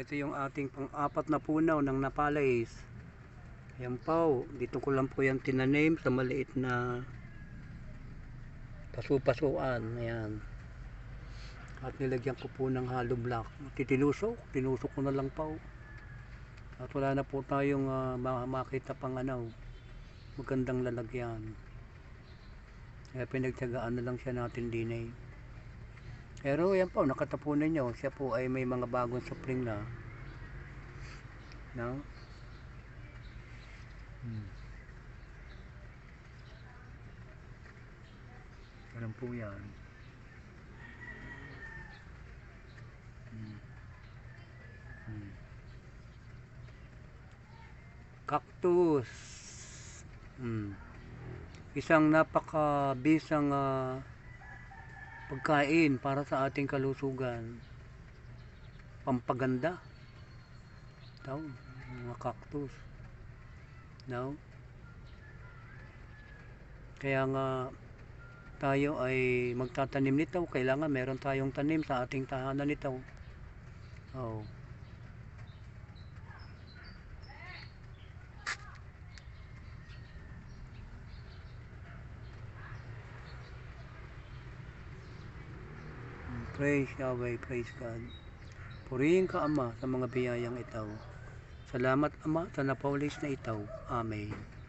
ito yung ating pang-apat na punaw ng napalais. Ayan po, dito ko lang po yan tinanim sa maliit na pasu-pasuan. Ayan. At nilagyan ko po ng hollow block. Titilusok, tinusok ko na lang po. At wala na po tayong ma- makita pang ano, magandang lalagyan. Kaya pinagtyagaan na lang siya natin din eh. Pero yan po, nakatapunan nyo. Siya po ay may mga bagong spring na. No? Hmm. Ganun po yan. Hmm. Hmm. Cactus. Hmm. Isang napaka-bisang ah, pagkain para sa ating kalusugan. Pampaganda. Tao, mga cactus. No? Kaya nga tayo ay magtatanim nito. Kailangan meron tayong tanim sa ating tahanan nito. Oh. Praise Yahweh, praise God. Purihin ka Ama sa mga biyayang itaw. Salamat Ama sa napaulis na itaw. Amen.